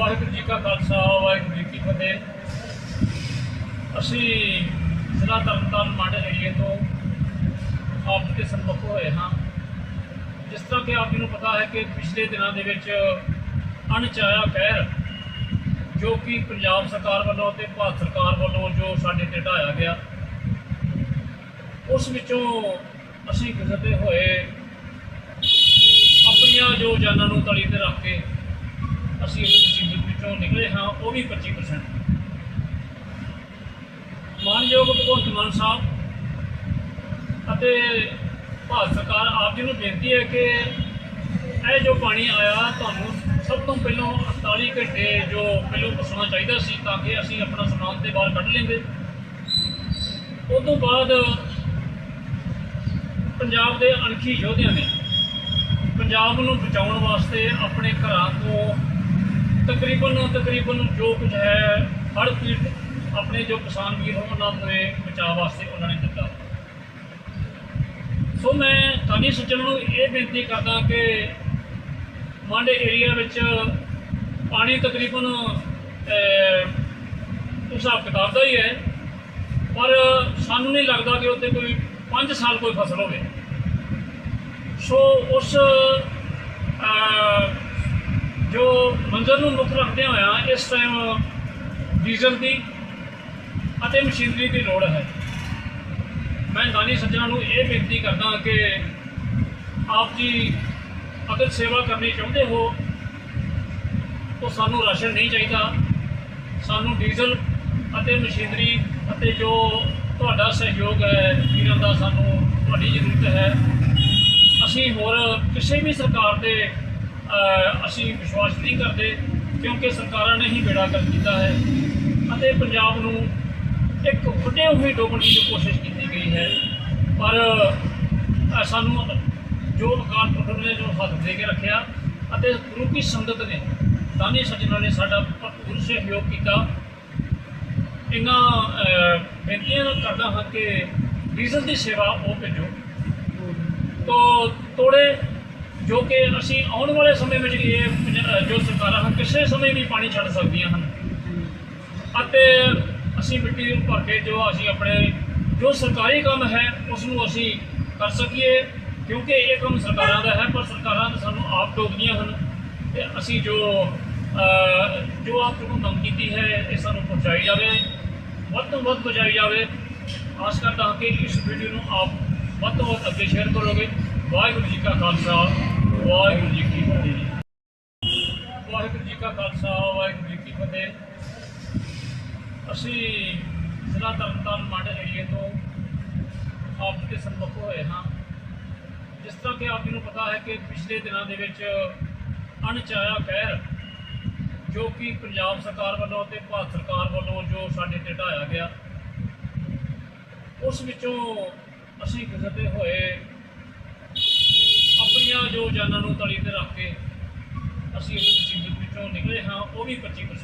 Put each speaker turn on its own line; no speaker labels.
ਵਾਹਿਗੁਰੂ ਜੀ ਕਾ ਖਾਲਸਾ, ਵਾਹਿਗੁਰੂ ਜੀ ਕੀ ਫਤਿਹ। ਅਸੀਂ ਜ਼ਿਲ੍ਹਾ ਤਰਨਤਾਰਨ ਮਾਡਲ ਏਰੀਏ ਤੋਂ ਆਪ ਜੀ ਦੇ ਸੰਪਰਕ ਹੋਏ ਹਾਂ। ਜਿਸ ਤਰ੍ਹਾਂ ਕਿ ਆਪ ਜੀ ਨੂੰ ਪਤਾ ਹੈ ਕਿ ਪਿਛਲੇ ਦਿਨਾਂ ਦੇ ਵਿੱਚ ਅਣਚਾਇਆ ਕਹਿਰ, ਜੋ ਕਿ ਪੰਜਾਬ ਸਰਕਾਰ ਵੱਲੋਂ ਤੇ ਭਾਰਤ ਸਰਕਾਰ ਵੱਲੋਂ ਜੋ ਸਾਡੇ ਤੇ ਢਾਇਆ ਗਿਆ, ਉਸ ਵਿੱਚੋਂ ਅਸੀਂ ਗੁਜ਼ਰਦੇ ਹੋਏ ਆਪਣੀਆਂ ਜੋ ਜਾਨਾਂ ਨੂੰ ਤਲੀ ਤੇ ਰੱਖ ਕੇ ਅਸੀਂ ਇਸ ਮੁਸੀਬਤ ਵਿੱਚੋਂ ਨਿਕਲੇ ਹਾਂ, ਉਹ ਵੀ 25% ਮਾਨਯੋਗ ਭਗਵੰਤ ਮਾਨ ਸਾਹਿਬ ਅਤੇ ਭਾਰਤ ਸਰਕਾਰ ਆਪ ਜੀ ਨੂੰ ਬੇਨਤੀ ਹੈ ਕਿ ਇਹ ਜੋ ਪਾਣੀ ਆਇਆ, ਤੁਹਾਨੂੰ ਸਭ ਤੋਂ ਪਹਿਲਾਂ 48 ਘੰਟੇ ਜੋ ਪਹਿਲਾਂ ਦੱਸਣਾ ਚਾਹੀਦਾ ਸੀ ਤਾਂ ਕਿ ਅਸੀਂ ਆਪਣਾ ਸਮਾਨ ਤੇ ਬਾਹਰ ਕੱਢ ਲੈਂਦੇ। ਉਸ ਤੋਂ ਬਾਅਦ ਪੰਜਾਬ ਦੇ ਅਣਖੀ ਯੋਧਿਆਂ ਨੇ ਪੰਜਾਬ ਨੂੰ ਬਚਾਉਣ ਵਾਸਤੇ ਆਪਣੇ ਘਰਾਂ ਤੋਂ ਤਕਰੀਬਨ ਤਕਰੀਬਨ ਜੋ ਕੁਝ ਹੈ, ਹਰ ਪੀੜਤ ਆਪਣੇ ਜੋ ਕਿਸਾਨ ਵੀਰ ਹੋਣ, ਉਹਨਾਂ ਦੇ ਬਚਾਅ ਵਾਸਤੇ ਉਹਨਾਂ ਨੇ ਦਿੱਤਾ। ਸੋ ਮੈਂ ਤਾਨੀ ਸੱਜਣ ਨੂੰ ਇਹ ਬੇਨਤੀ ਕਰਦਾ ਕਿ ਮਾਂਡੇ ਏਰੀਆ ਵਿੱਚ ਪਾਣੀ ਤਕਰੀਬਨ ਉਸ ਹਿਸਾਬ ਕਿਤਾਬ ਦਾ ਹੀ ਹੈ, ਪਰ ਸਾਨੂੰ ਨਹੀਂ ਲੱਗਦਾ ਕਿ ਉੱਥੇ ਕੋਈ 5 ਸਾਲ ਕੋਈ ਫਸਲ ਹੋਵੇ। ਸੋ ਉਸ ਜੋ ਮੰਜ਼ਰ ਨੂੰ ਮੁੱਖ ਰੱਖਦੇ ਹੋਇਆ ਇਸ ਟਾਈਮ ਡੀਜ਼ਲ ਦੀ ਅਤੇ ਮਸ਼ੀਨਰੀ ਦੀ ਲੋੜ ਹੈ। ਮੈਂ ਦਾਨੀ ਸੱਜਣਾ ਨੂੰ ਇਹ ਬੇਨਤੀ ਕਰਦਾ ਕਿ ਆਪ ਜੀ ਅਗਰ ਸੇਵਾ ਕਰਨੀ ਚਾਹੁੰਦੇ ਹੋ, ਤਾਂ ਸਾਨੂੰ ਰਾਸ਼ਨ ਨਹੀਂ ਚਾਹੀਦਾ। ਸਾਨੂੰ ਡੀਜ਼ਲ ਅਤੇ ਮਸ਼ੀਨਰੀ ਅਤੇ ਜੋ ਤੁਹਾਡਾ ਸਹਿਯੋਗ ਹੈ, ਵੀਰਾਂ ਦਾ ਸਾਨੂੰ ਤੁਹਾਡੀ ਜ਼ਰੂਰਤ ਹੈ। ਅਸੀਂ ਹੋਰ ਕਿਸੇ ਵੀ ਸਰਕਾਰ ਦੇ ਅਸੀਂ ਵਿਸ਼ਵਾਸ ਨਹੀਂ ਕਰਦੇ ਕਿਉਂਕਿ ਸਰਕਾਰਾਂ ਨੇ ਹੀ ਬੇੜਾ ਕਰ ਦਿੱਤਾ ਹੈ ਅਤੇ ਪੰਜਾਬ ਨੂੰ ਇੱਕ ਵੱਡੇ ਹੋਏ ਡੋਬਣ ਦੀ ਕੋਸ਼ਿਸ਼ ਕੀਤੀ ਗਈ ਹੈ। ਪਰ ਸਾਨੂੰ ਜੋ ਅਕਾਲ ਪੁਰਖ ਨੇ ਜੋ ਹੱਥ ਦੇ ਕੇ ਰੱਖਿਆ ਅਤੇ ਗੁਰੂ ਕੀ ਸੰਗਤ ਨੇ ਦਾਨੀ ਸੱਜਣਾਂ ਨੇ ਸਾਡਾ ਭਰਪੂਰ ਸਹਿਯੋਗ ਕੀਤਾ। ਇਹਨਾਂ ਬੇਨਤੀਆਂ ਕਰਦਾ ਹਾਂ ਕਿ ਡੀਜ਼ਲ ਦੀ ਸੇਵਾ ਉਹ ਭੇਜੋ। ਤੋ, ਤੋੜੇ ਜੋ ਕਿ ਅਸੀਂ ਆਉਣ ਵਾਲੇ ਸਮੇਂ ਵਿੱਚ ਇਹ ਜੋ ਸਰਕਾਰਾਂ ਹਨ, ਕਿਸੇ ਸਮੇਂ ਵੀ ਪਾਣੀ ਛੱਡ ਸਕਦੀਆਂ ਹਨ। ਅਤੇ ਅਸੀਂ ਮਿੱਟੀ ਨੂੰ ਭਰ ਕੇ ਜੋ ਅਸੀਂ ਆਪਣੇ ਜੋ ਸਰਕਾਰੀ ਕੰਮ ਹੈ ਉਸ ਨੂੰ ਅਸੀਂ ਕਰ ਸਕੀਏ, ਕਿਉਂਕਿ ਇਹ ਕੰਮ ਸਰਕਾਰਾਂ ਦਾ ਹੈ, ਪਰ ਸਰਕਾਰਾਂ ਤਾਂ ਸਾਨੂੰ ਆਪ ਟੋਕਦੀਆਂ ਹਨ। ਤੇ ਅਸੀਂ ਜੋ ਜੋ ਆਪ ਨੂੰ ਮੰਗ ਕੀਤੀ ਹੈ, ਇਹ ਸਾਨੂੰ ਪਹੁੰਚਾਈ ਜਾਵੇ, ਵੱਧ ਤੋਂ ਵੱਧ ਪਹੁੰਚਾਈ ਜਾਵੇ। ਆਸ ਕਰਦਾ ਹਾਂ ਕਿ ਇਸ ਵੀਡੀਓ ਨੂੰ ਆਪ ਵੱਧ ਤੋਂ ਵੱਧ ਅੱਗੇ ਸ਼ੇਅਰ ਕਰੋਗੇ। ਵਾਹਿਗੁਰੂ ਜੀ ਕਾ ਖਾਲਸਾ, ਵਾਹਿਗੁਰੂ ਜੀ ਕੀ ਫਤਿਹ। ਵਾਹਿਗੁਰੂ ਜੀ ਕਾ ਖਾਲਸਾ, ਵਾਹਿਗੁਰੂ ਜੀ ਕੀ ਫਤਿਹ। ਅਸੀਂ ਜ਼ਿਲ੍ਹਾ ਤਰਨਤਾਰਨ ਮੰਡ ਏਰੀਏ ਤੋਂ ਆਪ ਜੀ ਦੇ ਸੰਪਰਕ ਹੋਏ ਹਾਂ। ਜਿਸ ਤਰ੍ਹਾਂ ਕਿ ਆਪ ਜੀ ਨੂੰ ਪਤਾ ਹੈ ਕਿ ਪਿਛਲੇ ਦਿਨਾਂ ਦੇ ਵਿੱਚ ਅਣਚਾਇਆ ਕਹਿਰ, ਜੋ ਕਿ ਪੰਜਾਬ ਸਰਕਾਰ ਵੱਲੋਂ ਤੇ ਭਾਰਤ ਸਰਕਾਰ ਵੱਲੋਂ ਜੋ ਸਾਡੇ ਤੇ ਢਾਇਆ ਗਿਆ, ਉਸ ਵਿੱਚੋਂ ਅਸੀਂ ਗੁਜ਼ਰਦੇ ਹੋਏ ਜੋ ਜਾਨਾਂ ਨੂੰ ਤਲੀ ਤੇ ਰੱਖ ਕੇ ਅਸੀਂ ਇਸ ਮੁਸੀਬਤ ਵਿੱਚੋਂ ਨਿਕਲੇ ਹਾਂ, ਉਹ ਵੀ 25%